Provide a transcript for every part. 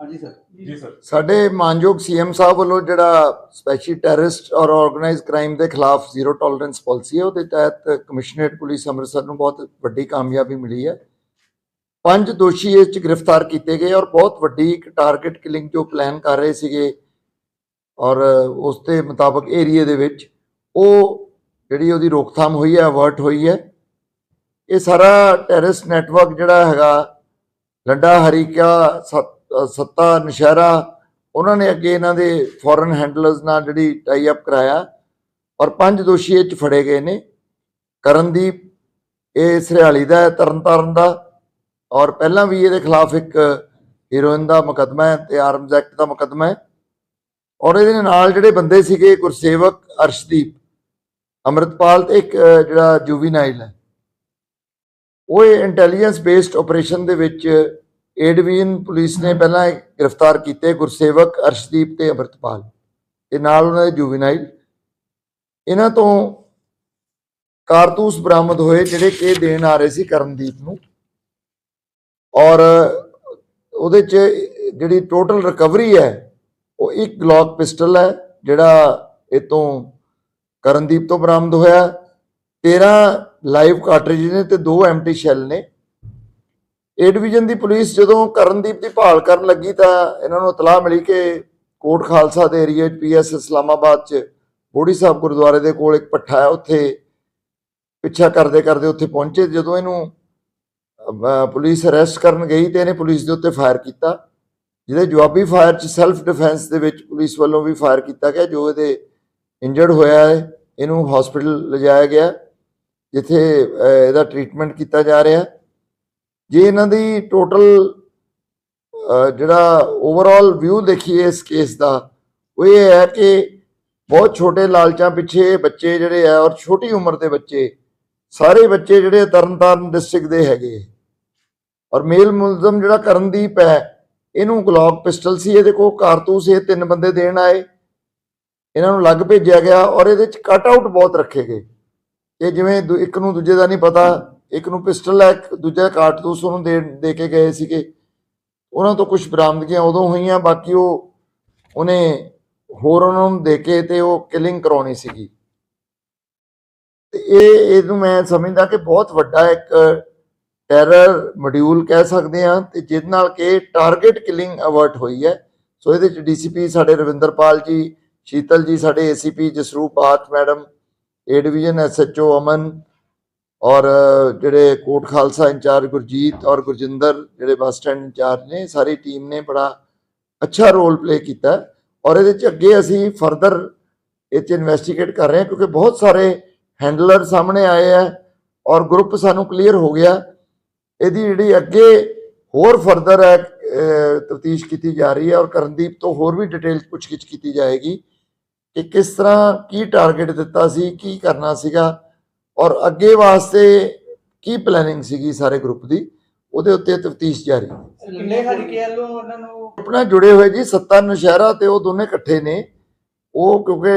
ਹਾਂਜੀ ਸਰ। ਜੀ ਸਰ। ਸਾਡੇ ਮਾਨਯੋਗ ਸੀਐਮ ਸਾਹਿਬ ਵੱਲੋਂ ਜਿਹੜਾ ਸਪੈਸ਼ਲ ਟੈਰਰਿਸਟ ਔਰ ਆਰਗੇਨਾਈਜ਼ਡ ਕ੍ਰਾਈਮ ਦੇ ਖਿਲਾਫ ਜ਼ੀਰੋ ਟੋਲਰੈਂਸ ਪਾਲਿਸੀ ਹੈ ਉਹਦੇ ਤਹਿਤ ਕਮਿਸ਼ਨਰੇਟ ਪੁਲਿਸ ਅੰਮ੍ਰਿਤਸਰ ਨੂੰ ਬਹੁਤ ਵੱਡੀ ਕਾਮਯਾਬੀ ਮਿਲੀ ਹੈ। ਪੰਜ ਦੋਸ਼ੀ ਇਸ ਚ ਗ੍ਰਿਫਤਾਰ ਕੀਤੇ ਗਏ ਔਰ ਬਹੁਤ ਵੱਡੀ ਇੱਕ ਟਾਰਗੇਟ ਕਿਲਿੰਗ ਜੋ ਪਲਾਨ ਕਰ ਰਹੇ ਸੀਗੇ ਔਰ ਉਸ ਦੇ ਮੁਤਾਬਕ ਏਰੀਏ ਦੇ ਵਿੱਚ ਉਹ ਜਿਹੜੀ ਉਹਦੀ ਰੋਕਥਾਮ ਹੋਈ ਹੈ ਅਵਰਟ ਹੋਈ ਹੈ। ਇਹ ਸਾਰਾ ਟੈਰਰਿਸਟ ਨੈਟਵਰਕ ਜਿਹੜਾ ਹੈਗਾ ਲੱਡਾ ਹਰੀਕਾ ਸੱਤਾ ਨਸ਼ਹਿਰਾ ਉਹਨਾਂ ਨੇ ਅੱਗੇ ਇਹਨਾਂ ਦੇ ਫੋਰਨ ਹੈਂਡਲਰਸ ਨਾਲ ਜਿਹੜੀ ਟਾਈ ਅਪ ਕਰਾਇਆ ਔਰ ਪੰਜ ਦੋਸ਼ੀ ਇਹ ਚ ਫੜੇ ਗਏ ਨੇ। ਕਰਨਦੀਪ ਇਹ ਸਰਿਆਲੀ ਦਾ ਹੈ ਤਰਨਤਾਰਨ ਦਾ। ਔਰ ਪਹਿਲਾਂ ਵੀ ਇਹਦੇ ਖਿਲਾਫ ਇੱਕ ਹੀਰੋਇਨ ਦਾ ਮੁਕੱਦਮਾ ਹੈ ਤੇ ਆਰਮਜ਼ ਐਕਟ ਦਾ ਮੁਕੱਦਮਾ ਹੈ। ਔਰ ਇਹਦੇ ਨਾਲ ਜਿਹੜੇ ਬੰਦੇ ਸੀਗੇ ਗੁਰਸੇਵਕ ਅਰਸ਼ਦੀਪ ਅੰਮ੍ਰਿਤਪਾਲ ਤੇ ਇੱਕ ਅ, ਜਿਹੜਾ ਜੁਵੀਨਾਈਲ ਹੈ। ਉਹ ਇੰਟੈਲੀਜੈਂਸ ਬੇਸਡ ਆਪਰੇਸ਼ਨ ਦੇ ਵਿੱਚ ਏ ਡਿਵੀਜ਼ਨ ਪੁਲਿਸ ਨੇ ਪਹਿਲਾਂ ਗ੍ਰਿਫਤਾਰ ਕੀਤੇ ਗੁਰਸੇਵਕ ਅਰਸ਼ਦੀਪ ਤੇ ਅੰਮ੍ਰਿਤਪਾਲ ਤੇ ਨਾਲ ਉਹਨਾਂ ਦੇ ਜੁਵੀਨਾਈਲ। ਇਹਨਾਂ ਤੋਂ ਕਾਰਤੂਸ ਬਰਾਮਦ ਹੋਏ ਜਿਹੜੇ ਕਿ ਦੇਣ ਆ ਰਹੇ ਸੀ ਕਰਨਦੀਪ ਨੂੰ। ਔਰ ਉਹਦੇ ਚ ਜਿਹੜੀ ਟੋਟਲ ਰਿਕਵਰੀ ਹੈ, ਉਹ ਇੱਕ ਗਲੌਕ ਪਿਸਟਲ ਹੈ, ਜਿਹੜਾ ਇਹ ਤੋਂ ਕਰਨਦੀਪ ਤੋਂ ਬਰਾਮਦ ਹੋਇਆ। 13 ਲਾਈਵ ਕਾਰਟ੍ਰਿਜ ਨੇ ਤੇ ਦੋ ਐਮਟੀ ਸ਼ੈਲ ਨੇ। ਏ ਡਿਵੀਜ਼ਨ ਦੀ ਪੁਲਿਸ ਜਦੋਂ ਕਰਨਦੀਪ ਦੀ ਭਾਲ ਕਰਨ ਲੱਗੀ ਤਾਂ ਇਹਨਾਂ ਨੂੰ ਇਤਲਾਹ ਮਿਲੀ ਕਿ ਕੋਟ ਖਾਲਸਾ ਦੇ ਏਰੀਆ 'ਚ ਪੀਐਸ ਇਸਲਾਮਾਬਾਦ 'ਚ ਬੋੜੀ ਸਾਹਿਬ ਗੁਰਦੁਆਰੇ ਦੇ ਕੋਲ ਇੱਕ ਪੱਠਾ ਹੈ, ਉੱਥੇ ਪਿੱਛਾ ਕਰਦੇ ਕਰਦੇ ਉੱਥੇ ਪਹੁੰਚੇ। ਜਦੋਂ ਇਹਨੂੰ ਪੁਲਿਸ ਅਰੈਸਟ ਕਰਨ ਗਈ ਤੇ ਇਹਨੇ ਪੁਲਿਸ ਦੇ ਉੱਤੇ ਫਾਇਰ ਕੀਤਾ। ਜਿਹਦੇ ਜਵਾਬੀ ਫਾਇਰ 'ਚ ਸੈਲਫ ਡਿਫੈਂਸ ਦੇ ਵਿੱਚ ਪੁਲਿਸ ਵੱਲੋਂ ਵੀ ਫਾਇਰ ਕੀਤਾ ਗਿਆ, ਜੋ ਇਹਦੇ ਇੰਜਰਡ ਹੋਇਆ ਹੈ, ਇਹਨੂੰ ਹਸਪੀਟਲ ਲਿਜਾਇਆ ਗਿਆ, ਜਿੱਥੇ ਇਹਦਾ ਟ੍ਰੀਟਮੈਂਟ ਕੀਤਾ ਜਾ ਰਿਹਾ ਹੈ। ਜੇ ਇਹਨਾਂ ਦੀ ਟੋਟਲ ਜਿਹੜਾ ਓਵਰਆਲ ਵਿਊ ਦੇਖੀਏ ਇਸ ਕੇਸ ਦਾ, ਉਹ ਇਹ ਹੈ ਕਿ ਬਹੁਤ ਛੋਟੇ ਲਾਲਚਾਂ ਪਿੱਛੇ ਬੱਚੇ ਜਿਹੜੇ ਆ ਔਰ ਛੋਟੀ ਉਮਰ ਦੇ ਬੱਚੇ, ਸਾਰੇ ਬੱਚੇ ਜਿਹੜੇ ਤਰਨਤਾਰਨ ਡਿਸਟ੍ਰਿਕਟ ਦੇ ਹੈਗੇ। ਔਰ ਮੇਲ ਮੁਲਜ਼ਮ ਜਿਹੜਾ ਕਰਨਦੀਪ ਹੈ, ਇਹਨੂੰ ਗਲੌਕ ਪਿਸਟਲ ਸੀ, ਇਹਦੇ ਕੋਲ ਕਾਰਤੂਸ ਇਹ ਤਿੰਨ ਬੰਦੇ ਦੇਣ ਆਏ। ਇਹਨਾਂ ਨੂੰ ਲੱਗ ਭੇਜਿਆ ਗਿਆ ਔਰ ਇਹਦੇ ਚ ਕਟ ਆਊਟ ਬਹੁਤ ਰੱਖੇ ਗਏ। ਇਹ ਜਿਵੇਂ ਦੂ- ਇੱਕ ਨੂੰ ਦੂਜੇ ਦਾ ਨਹੀਂ ਪਤਾ ਇੱਕ ਨੂੰ ਪਿਸਟਲ ਹੈ ਇੱਕ ਦੂਜਾ ਕਾਰਤੂਸ ਉਹਨੂੰ ਦੇ ਦੇ ਕੇ ਗਏ ਸੀਗੇ। ਉਹਨਾਂ ਤੋਂ ਕੁਝ ਬਰਾਮਦਗੀਆਂ ਉਦੋਂ ਹੋਈਆਂ, ਬਾਕੀ ਉਹ ਉਹਨੇ ਹੋਰ ਉਹਨਾਂ ਨੂੰ ਦੇ ਕੇ ਤੇ ਉਹ ਕਿਲਿੰਗ ਕਰਾਉਣੀ ਸੀਗੀ। ਤੇ ਇਹ, ਇਹਨੂੰ ਮੈਂ ਸਮਝਦਾ ਕਿ ਬਹੁਤ ਵੱਡਾ ਇੱਕ ਟੈਰਰ ਮੋਡਿਊਲ ਕਹਿ ਸਕਦੇ ਹਾਂ, ਤੇ ਜਿਹਦੇ ਨਾਲ ਕਿ ਟਾਰਗੇਟ ਕਿਲਿੰਗ ਅਵਰਟ ਹੋਈ ਹੈ। ਸੋ ਇਹਦੇ ਚ ਡੀਸੀਪੀ ਸਾਡੇ ਰਵਿੰਦਰਪਾਲ ਜੀ, ਸ਼ੀਤਲ ਜੀ, ਸਾਡੇ ACP Jasroop Bath, madam A division SHO Aman ਔਰ ਜਿਹੜੇ ਕੋਟ ਖਾਲਸਾ ਇੰਚਾਰਜ ਗੁਰਜੀਤ ਔਰ ਗੁਰਜਿੰਦਰ ਜਿਹੜੇ ਬੱਸ ਸਟੈਂਡ ਇੰਚਾਰਜ ਨੇ, ਸਾਰੀ ਟੀਮ ਨੇ ਬੜਾ ਅੱਛਾ ਰੋਲ ਪਲੇ ਕੀਤਾ। ਔਰ ਇਹਦੇ ਚ ਅੱਗੇ ਅਸੀਂ ਫਰਦਰ ਇਹ ਚ ਇਨਵੈਸਟੀਗੇਟ ਕਰ ਰਹੇ ਹਾਂ ਕਿਉਂਕਿ ਬਹੁਤ ਸਾਰੇ ਹੈਂਡਲਰ ਸਾਹਮਣੇ ਆਏ ਆ ਔਰ ਗਰੁੱਪ ਸਾਨੂੰ ਕਲੀਅਰ ਹੋ ਗਿਆ। ਇਹਦੀ ਜਿਹੜੀ ਅੱਗੇ ਹੋਰ ਫਰਦਰ ਹੈ ਤਫਤੀਸ਼ ਕੀਤੀ ਜਾ ਰਹੀ ਹੈ ਔਰ ਕਰਨਦੀਪ ਤੋਂ ਹੋਰ ਵੀ ਡਿਟੇਲ ਪੁੱਛਗਿੱਛ ਕੀਤੀ ਜਾਏਗੀ ਕਿ ਕਿਸ ਤਰ੍ਹਾਂ ਕੀ ਟਾਰਗੇਟ ਦਿੱਤਾ ਸੀ, ਕੀ ਕਰਨਾ ਸੀਗਾ। ਔਰ ਅੱਗੇ ਵਾਸਤੇ ਕੀ ਪਲੈਨਿੰਗ ਸੀਗੀ ਸਾਰੇ ਗਰੁੱਪ ਦੀ? ਉਹਦੇ ਉੱਤੇ ਤਫਤੀਸ਼ ਜਾਰੀ ਹੈ। ਕਿੰਨੇ ਹਰੀਕੇ ਵੱਲੋਂ ਉਹਨਾਂ ਨੂੰ? ਆਪਣਾ ਜੁੜੇ ਹੋਏ ਜੀ ਸੱਤਾ ਨਸ਼ਹਿਰਾ ਤੇ ਉਹ ਦੋਨੇ ਇਕੱਠੇ ਨੇ। ਉਹ ਕਿਉਂਕਿ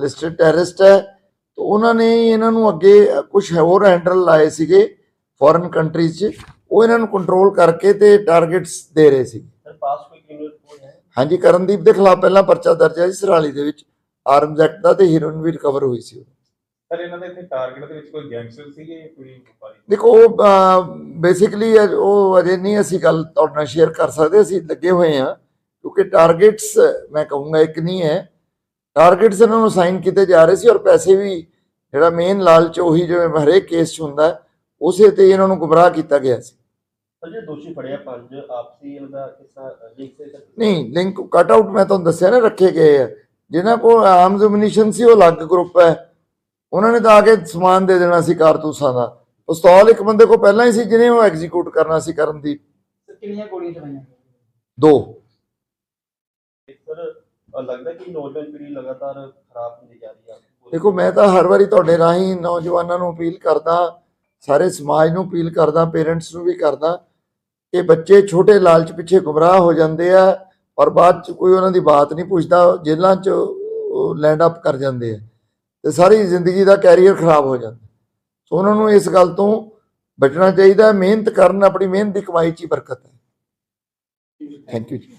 ਲਿਸਟਡ ਟੈਰਰਿਸਟ ਹੈ। ਤੇ ਉਹਨਾਂ ਨੇ ਇਹਨਾਂ ਨੂੰ ਅੱਗੇ ਕੁਝ ਹੋਰ ਹੈਂਡਲ ਲਾਏ ਸੀਗੇ ਫੋਰਨ ਕੰਟਰੀਜ਼ 'ਚ। ਉਹ ਇਹਨਾਂ ਨੂੰ ਕੰਟਰੋਲ ਕਰਕੇ ਤੇ ਟਾਰਗੇਟਸ ਦੇ ਰਹੇ ਸੀ। ਸਰ ਪਾਸ ਕੋਈ ਕ੍ਰਿਮੀਨਲ ਰਿਪੋਰਟ ਹੈ? ਹਾਂਜੀ ਕਰਨਦੀਪ ਦੇ ਖਿਲਾਫ ਪਹਿਲਾਂ ਪਰਚਾ ਦਰਜ ਹੈ ਜੀ ਸਰਾਲੀ ਦੇ ਵਿੱਚ। ਆਰਮਜ਼ ਐਕਟ ਦਾ ਤੇ ਹੀਰੋਇਨ ਵੀ ਰਿਕਵਰ ਹੋਈ ਸੀ ਸਰ ਇਹਨਾਂ ਦੇ ਇੱਥੇ ਟਾਰਗੇਟ ਦੇ ਵਿੱਚ ਕੋਈ ਗੈਂਗਸਟਰ ਸੀਗੇ ਜਾਂ ਕੋਈ ਵਪਾਰੀ? ਦੇਖੋ ਉਹ ਬੇਸਿਕਲੀ ਉਹ ਅਜੇ ਨਹੀਂ ਅਸੀਂ ਗੱਲ ਤੁਹਾਡੇ ਨਾਲ ਸ਼ੇਅਰ ਕਰ ਸਕਦੇ ਅਸੀਂ ਲੱਗੇ ਹੋਏ ਹਾਂ ਕਿਉਂਕਿ ਟਾਰਗੇਟਸ ਮੈਂ ਕਹੂੰਗਾ ਇੱਕ ਨਹੀਂ ਹੈ। ਟਾਰਗੇਟਸ ਇਹਨਾਂ ਨੂੰ ਸਾਈਨ ਕੀਤੇ ਜਾ ਰਹੇ ਸੀ ਔਰ ਪੈਸੇ ਵੀ ਜਿਹੜਾ ਮੇਨ ਲਾਲਚ ਉਹੀ ਜਿਵੇਂ ਹਰੇਕ ਕੇਸ 'ਚ ਹੁੰਦਾ ਉਸੇ ਤੇ ਇਹਨਾਂ ਨੂੰ ਗੁੰਮਰਾਹ ਕੀਤਾ ਗਿਆ ਸੀ। ਜਿਹੜੇ ਦੋਸ਼ੀ ਫੜਿਆ ਪੰਜ ਆਪਸੀ ਇਹਨਾਂ ਦਾ ਕਿਸਾ ਲਿੰਕ ਸੇ ਨਹੀਂ ਲਿੰਕ ਕਟ ਆਊਟ ਮੈਂ ਤੁਹਾਨੂੰ ਦੱਸਿਆ ਨਾ ਰੱਖੇ ਗਏ ਆ। ਜਿਨ੍ਹਾਂ ਕੋਲ ਆਰਮਸ ਐਮੂਨੀਸ਼ਨ ਸੀ ਉਹ ਅਲੱਗ ਗਰੁੱਪ ਹੈ। ਉਹਨਾਂ ਨੇ ਤਾਂ ਆ ਕੇ ਸਮਾਨ ਦੇ ਦੇਣਾ ਸੀ ਕਾਰਤੂਸਾਂ ਦਾ। ਪਿਸਤੌਲ ਇੱਕ ਬੰਦੇ ਕੋਲ ਪਹਿਲਾਂ ਹੀ ਸੀ ਜਿਹਨੇ ਉਹ ਐਗਜ਼ੀਕਿਊਟ ਕਰਨਾ ਸੀ ਕਰਨ ਦੀ। ਕਿੰਨੀਆਂ ਗੋਲੀਆਂ ਚਲਾਈਆਂ? ਦੋ। ਸਰ ਲੱਗਦਾ ਕਿ ਨੌਜਵਾਨ ਪੀੜ੍ਹੀ ਲਗਾਤਾਰ ਖਰਾਬ ਹੁੰਦੀ ਜਾ ਰਹੀ ਹੈ ਦੇਖੋ ਮੈਂ ਤਾਂ ਹਰ ਵਾਰੀ ਤੁਹਾਡੇ ਰਾਹੀਂ ਨੌਜਵਾਨਾਂ ਨੂੰ ਅਪੀਲ ਕਰਦਾ ਸਾਰੇ ਸਮਾਜ ਨੂੰ ਅਪੀਲ ਕਰਦਾ ਪੇਰੈਂਟਸ ਨੂੰ ਵੀ ਕਰਦਾ ਕਿ ਬੱਚੇ ਛੋਟੇ ਲਾਲਚ ਪਿੱਛੇ ਗੁੰਮਰਾਹ ਹੋ ਜਾਂਦੇ ਆ ਔਰ ਬਾਅਦ ਚ ਕੋਈ ਉਹਨਾਂ ਦੀ ਬਾਤ ਨਹੀਂ ਪੁੱਛਦਾ ਜੇਲ੍ਹਾਂ ਚ ਲੈਂਡ ਅਪ ਕਰ ਜਾਂਦੇ ਆ। ਤੇ ਸਾਰੀ ਜ਼ਿੰਦਗੀ ਦਾ ਕੈਰੀਅਰ ਖਰਾਬ ਹੋ ਜਾਂਦਾ। ਸੋ ਉਹਨਾਂ ਨੂੰ ਇਸ ਗੱਲ ਤੋਂ ਬਚਣਾ ਚਾਹੀਦਾ ਮਿਹਨਤ ਕਰਨ, ਆਪਣੀ ਮਿਹਨਤ ਦੀ ਕਮਾਈ 'ਚ ਹੀ ਬਰਕਤ ਹੈ। ਥੈਂਕ ਯੂ ਜੀ।